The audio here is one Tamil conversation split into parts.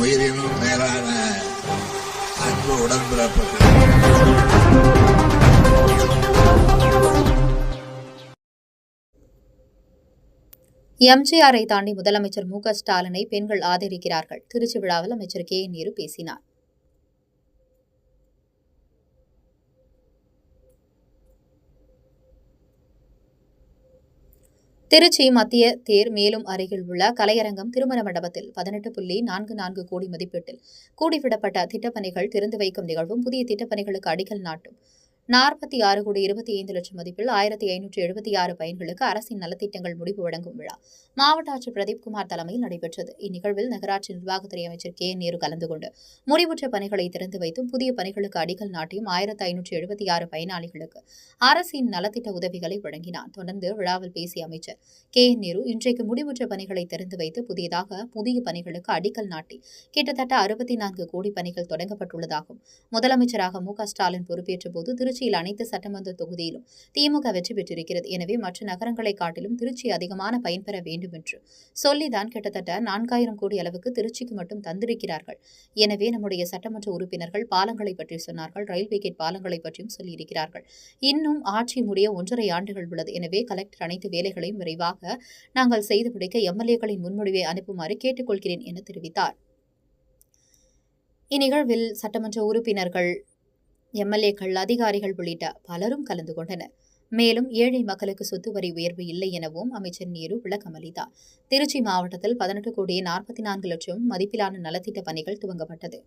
உயிரினும் மேலான அன்பு உடன்பிறப்புகள். எம்ஜிஆரை தாண்டி முதலமைச்சர் மு க ஸ்டாலினை பெண்கள் ஆதரிக்கிறார்கள். திருச்சி விழாவில் அமைச்சர் கே நேரு பேசினார். திருச்சி மத்திய தேர் மேலும் அருகில் உள்ள கலையரங்கம் திருமண மண்டபத்தில் பதினெட்டு புள்ளி நான்கு நான்கு கோடி மதிப்பீட்டில் கூடிவிடப்பட்ட திட்டப்பணிகள் திறந்து வைக்கும் நிகழ்வும் புதிய திட்டப்பணிகளுக்கு அடிக்கல் நாட்டும். நாற்பத்தி ஆறு கோடி இருபத்தி ஐந்து லட்சம் மதிப்பில் ஆயிரத்தி ஐநூற்றி எழுபத்தி ஆறு பயன்களுக்கு அரசின் நலத்திட்டங்கள் முடிவு வழங்கும் விழா. மாவட்ட ஆட்சியர் பிரதீப் குமார் தலைமையில் நடைபெற்றது. இந்நிகழ்வில் நகராட்சி நிர்வாகத்துறை அமைச்சர் கே. நேரு கலந்து கொண்டு முடிவுற்ற பணிகளை திறந்து வைத்தும் புதிய பணிகளுக்கு அடிக்கல் நாட்டியும் ஆயிரத்தி ஐநூற்றி எழுபத்தி ஆறு பயனாளிகளுக்கு அரசின் நலத்திட்ட உதவிகளை வழங்கினார். தொடர்ந்து விழாவில் பேசிய அமைச்சர் கே. நேரு இன்றைக்கு முடிவுற்ற பணிகளை திறந்து வைத்து புதியதாக புதிய பணிகளுக்கு அடிக்கல் நாட்டி கிட்டத்தட்ட அறுபத்தி நான்கு கோடி பணிகள் தொடங்கப்பட்டுள்ளதாகும் முதலமைச்சராக மு க ஸ்டாலின் பொறுப்பேற்ற போது திருச்சி திருச்சியில் அனைத்து சட்டமன்ற தொகுதியிலும் திமுக வெற்றி பெற்றிருக்கிறது. எனவே மற்ற நகரங்களை காட்டிலும் திருச்சி அதிகமான பயன்பெற வேண்டும் என்று சொல்லிதான் கிட்டத்தட்ட நான்காயிரம் கோடி அளவுக்கு திருச்சிக்கு மட்டும் தந்திருக்கிறார்கள். எனவே நம்முடைய சட்டமன்ற உறுப்பினர்கள் பாலங்களை பற்றி சொன்னார்கள். ரயில்வே கேட் பாலங்களை பற்றியும் சொல்லியிருக்கிறார்கள். இன்னும் ஆட்சி முடிய ஒன்றரை ஆண்டுகள் உள்ளது. எனவே கலெக்டர் அனைத்து வேலைகளையும் விரைவாக நாங்கள் செய்து முடிக்க எம்எல்ஏக்களின் முன்மொழிவை அனுப்புமாறு கேட்டுக்கொள்கிறேன் என தெரிவித்தார். இந்நிகழ்வில் சட்டமன்ற உறுப்பினர்கள் எம்எல்ஏக்கள் அதிகாரிகள் உள்ளிட்ட பலரும் கலந்து கொண்டனர். மேலும் ஏழை மக்களுக்கு சொத்து வரி உயர்வு இல்லை எனவும் அமைச்சர் நேரு விளக்கமளித்தார் திருச்சி மாவட்டத்தில் பதினெட்டு கோடியே நாற்பத்தி நான்கு லட்சம் மதிப்பிலான நலத்திட்ட பணிகள் துவங்கப்பட்டது.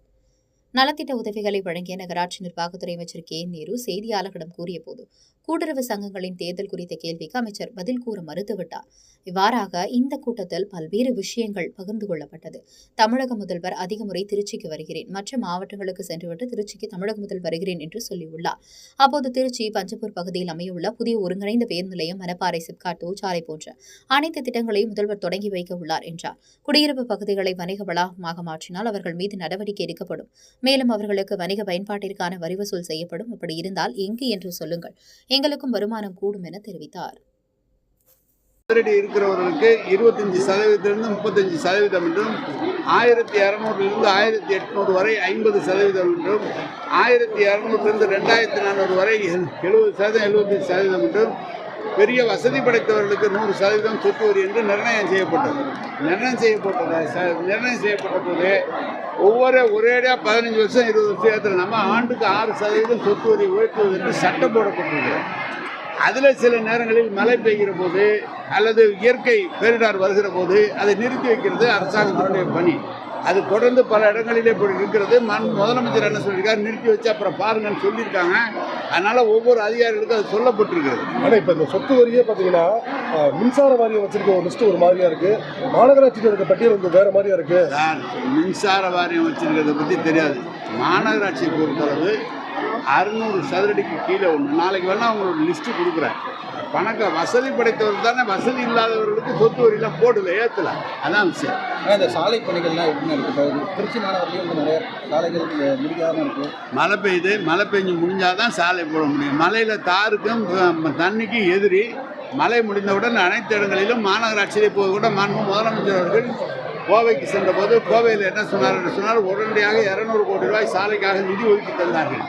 நலத்திட்ட உதவிகளை வழங்கிய நகராட்சி நிர்வாகத்துறை அமைச்சர் கே. நேரு செய்தியாளர்களிடம் கூறியபோது கூட்டுறவு சங்கங்களின் தேர்தல் குறித்த கேள்விக்கு அமைச்சர் பதில் கூற மறுத்துவிட்டார். இவ்வாறாக இந்த கூட்டத்தில் பல்வேறு விஷயங்கள் பகிர்ந்து கொள்ளப்பட்டது. தமிழக முதல்வர் அதிக முறை திருச்சிக்கு வருகிறேன். மற்ற மாவட்டங்களுக்கு சென்றுவிட்டு திருச்சிக்கு தமிழக முதல் வருகிறேன் என்று சொல்லியுள்ளார். அப்போது திருச்சி பஞ்சப்பூர் பகுதியில் அமையவுள்ள புதிய ஒருங்கிணைந்த பேருந்து நிலையம் மணப்பாறை சிப்காட் தொழிற்சாலை போன்ற அனைத்து திட்டங்களையும் முதல்வர் தொடங்கி வைக்க உள்ளார் என்றார். குடியிருப்பு பகுதிகளை வணிக வளாகமாக மாற்றினால் அவர்கள் மீது நடவடிக்கை எடுக்கப்படும். மேலும் அவர்களுக்கு வணிக பயன்பாட்டிற்கான வரி வசூல் செய்யப்படும். அப்படி இருந்தால் எங்கு என்று சொல்லுங்கள். எங்களுக்கும் வருமானம் கூடும் என தெரிவித்தார். அதிரடி இருக்கிறவர்களுக்கு இருபத்தஞ்சி சதவீதத்திலிருந்து முப்பத்தஞ்சு சதவீதம் என்றும் ஆயிரத்தி இரநூறுலேருந்து ஆயிரத்தி எட்நூறு வரை ஐம்பது சதவீதம் என்றும் ஆயிரத்தி இரநூறுலேருந்து ரெண்டாயிரத்தி நானூறு வரை எழுபது சதவீதம் எழுபத்தஞ்சு சதவீதம் என்றும் பெரிய வசதி படைத்தவர்களுக்கு நூறு சதவீதம் சொத்து வரி என்று நிர்ணயம் செய்யப்பட்டது. நிர்ணயம் செய்யப்பட்டது. ச- நிர்ணயம் செய்யப்பட்ட போது ஒவ்வொரு ஒரேடியாக பதினஞ்சு வருஷம் இருபது வருஷத்தில் நம்ம ஆண்டுக்கு ஆறு சதவீதம் சொத்து வரி உயர்த்துவது என்று சட்டம் போடப்பட்டிருக்கிறது அதில் சில நேரங்களில் மழை பெய்கிற போது அல்லது இயற்கை பேரிடார் வருகிற போது அதை நிறுத்தி வைக்கிறது அரசாங்கத்தினுடைய பணி. அது தொடர்ந்து பல இடங்களிலே இப்படி இருக்கிறது. மண் முதலமைச்சர் என்ன சொல்லியிருக்காரு? நிறுத்தி வச்சு அப்புறம் பாருங்கன்னு சொல்லியிருக்காங்க. அதனால ஒவ்வொரு அதிகாரிகளுக்கும் அது சொல்லப்பட்டிருக்கிறது ஆனால் இப்போ இந்த சொத்து வரியே பார்த்தீங்கன்னா மின்சார வாரியம் வச்சிருக்க ஒரு லிஸ்ட் ஒரு மாதிரியா இருக்கு. மாநகராட்சியில் இருக்க பட்டியல் வந்து வேற மாதிரியா இருக்கு. சார் மின்சார வாரியம் வச்சிருக்கிறத பற்றி தெரியாது. மாநகராட்சியை பொறுத்தளவு அறுநூறு சதுரடிக்கு கீழே ஒன்று நாளைக்கு வேணால் அவங்களோட லிஸ்ட்டு கொடுக்குறேன். பணக்க வசதி படைத்தவர் தானே. வசதி இல்லாதவர்களுக்கு சொத்து வரிலாம் போடல ஏற்றல அதான் விஷயம். ஆனால் இந்த சாலை பணிகள்லாம் எப்படின்னு இருக்கு? இப்போ திருச்சி மாநகரத்துலேயும் வந்து நிறைய சாலைகள் இங்க முடிக்காம இருக்கு. மழை பெய்யுது. மழை பெஞ்சு முடிஞ்சாதான் சாலை போட முடியும். மலையில் தாருக்கும் தண்ணிக்கும் எதிரி. மழை முடிந்தவுடன் அனைத்து இடங்களிலும் மாநகராட்சியில் இப்போது கூட மாண்பு முதலமைச்சர் அவர்கள் கோவைக்கு சென்றபோது கோவையில் என்ன சொன்னார் என்று சொன்னால் உடனடியாக இரநூறு கோடி ரூபாய் சாலைக்காக நிதி ஒதுக்கி தந்தார்கள்.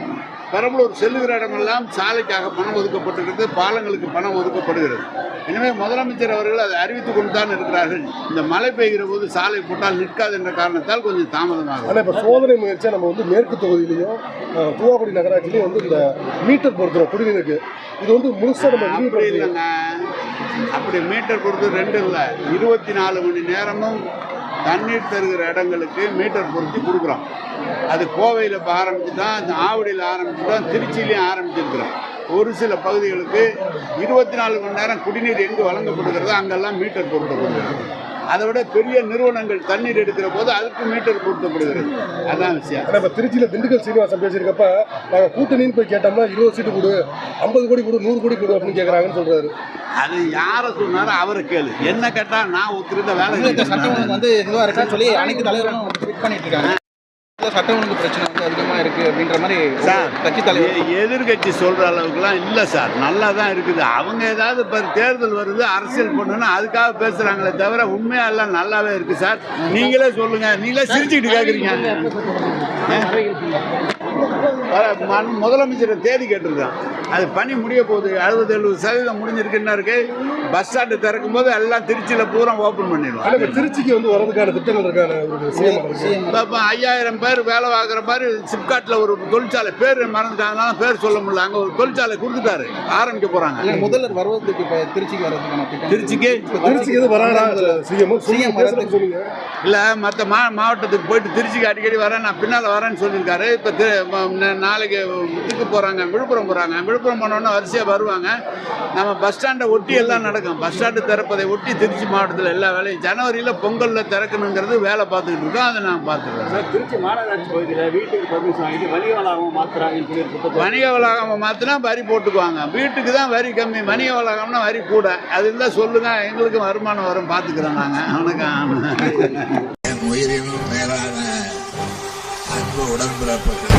பெரம்பலூர் செல்லுகிற இடமெல்லாம் சாலைக்காக பணம் ஒதுக்கப்பட்டிருக்கிறது பாலங்களுக்கு பணம் ஒதுக்கப்படுகிறது. எனவே முதலமைச்சர் அவர்கள் அதை அறிவித்துக் கொண்டு தான் இருக்கிறார்கள். இந்த மழை பெய்கிற போது சாலை போட்டால் நிற்காது என்ற காரணத்தால் கொஞ்சம் தாமதமாகும் ஆனால் இப்போ சோதனை முயற்சியாக நம்ம வந்து மேற்கு தொகுதியிலையும் தூவாக்குடி நகராட்சியிலையும் வந்து இந்த மீட்டர் பொருத்துறோம் குடிநீருக்கு இது வந்து முழுசாக நம்ம அப்படி இல்லைங்க. அப்படி மீட்டர் கொடுத்து ரெண்டு இல்லை. இருபத்தி நாலு மணி நேரமும் தண்ணீர் தருகிற இடங்களுக்கு மீட்டர் பொருத்தி கொடுக்குறோம். அது கோவையில் இப்போ ஆரம்பிச்சுட்டோம் தான் ஆவடியில் தான் திருச்சியிலையும் ஆரம்பிச்சிருக்கிறோம். ஒரு சில பகுதிகளுக்கு இருபத்தி நாலு மணி நேரம் குடிநீர் எங்கு வழங்கப்படுகிறதோ அங்கெல்லாம் மீட்டர் பொருத்தப்படுகிறது அதை விட பெரிய நிறுவனங்கள் தண்ணீர் எடுக்கிற போது அதுக்கு மீட்டர் பொருத்தப்படுகிறது. அதான் விஷயம். ஆனால் இப்போ திருச்சியில் திண்டுக்கல் சீனிவாசன் பேசியிருக்கப்ப நாங்கள் கூட்டணின்னு போய் கேட்டோம்னா இருபது சீட்டு கொடு ஐம்பது கோடி கொடு நூறு கோடி கொடு அப்படின்னு கேட்குறாங்கன்னு சொல்றாரு. அது யாரை சொன்னாரோ அவரை கேளு. என்ன கேட்டால் நான் ஒத்துருந்த வேலை சட்டம் வந்து இதுவாக இருக்குன்னு சொல்லி அனைத்து தலைவர்களும் ட்வீட் பண்ணிட்டு இருக்காங்க. சட்ட ஒழுங்கு பிரச்சனை வந்து அதிகமாக இருக்கு அப்படின்ற மாதிரி சார் கட்சி தலைவர் எ- எதிர்க்கட்சி சொல்ற அளவுக்குலாம் இல்லை சார். நல்லா தான் இருக்குது. அவங்க ஏதாவது இப்போ தேர்தல் வருது அரசியல் பண்ணணும்னா அதுக்காக பேசுறாங்களே தவிர உண்மையா எல்லாம் நல்லாவே இருக்கு சார். நீங்களே சொல்லுங்க. நீங்களே சிரிச்சுக்கிட்டு கேட்குறீங்க முதலமைச்சர் தேதி கேட்டிருக்கான். அது பணி முடிய போகுது. அறுபது எழுபது சதவீதம் முடிஞ்சிருக்குன்னா இருக்கு? பஸ் ஸ்டாண்டு திறக்கும் போது எல்லாம் திருச்சியில் பூரா ஓப்பன் இப்ப திருச்சிக்கு வந்து வரதுக்கான திட்டங்கள் இருக்கான? இப்போ ஐயாயிரம் பேர் வேலை பார்க்குற மாதிரி சிப்காட்டில் ஒரு தொழிற்சாலை பேர் மறந்துட்டாங்கனால பேர் சொல்ல முடியல. அங்கே ஒரு தொழிற்சாலை கொடுத்துட்டாரு. ஆரம்பிக்க போகிறாங்க இல்ல, முதல்வர் வருவதற்கு இப்போ திருச்சிக்கு வர்றதுக்கான திட்டம். திருச்சிக்கு? திருச்சிக்கு எது வராடா சிஎம் சிஎம் இல்லை மற்ற மா மாவட்டத்துக்கு போயிட்டு திருச்சிக்கு அடிக்கடி வரேன். நான் பின்னால் வரேன்னு சொல்லியிருக்காரு. இப்போ நாளைக்கு இதுக்கு போகிறாங்க விழுப்புரம் போகிறாங்க விழுப்புரம் போனோடனே வரிசையாக வருவாங்க. நம்ம பஸ் ஸ்டாண்டை ஒட்டி எல்லாம் நடக்கும். பஸ் ஸ்டாண்டு திறப்பதை ஒட்டி திருச்சி மாவட்டத்தில் எல்லா வேலையும் ஜனவரியில் பொங்கலில் திறக்கணுங்கிறது வேலை பார்த்துக்கிட்டு இருக்கோம். அதை நான் பார்த்துக்கிறேன். சார் திருச்சி மாநகராட்சி பகுதியில் வீட்டுக்கு பர்மிஷன் வாங்கிட்டு வணிக வளாகம் மாத்துறாங்கன்னு சொல்லி வணிக வளாகம் மாற்றினா வரி போட்டுக்குவாங்க. வீட்டுக்கு தான் வரி கம்மி. வணிக வளாகம்னா வரி கூட. அது இருந்தால் சொல்லுங்க எங்களுக்கும் வருமானம் வரும் பார்த்துக்கிறோம் நாங்கள் அவனுக்கு உயிரினும் மேலான உடன்பிறப்புகள்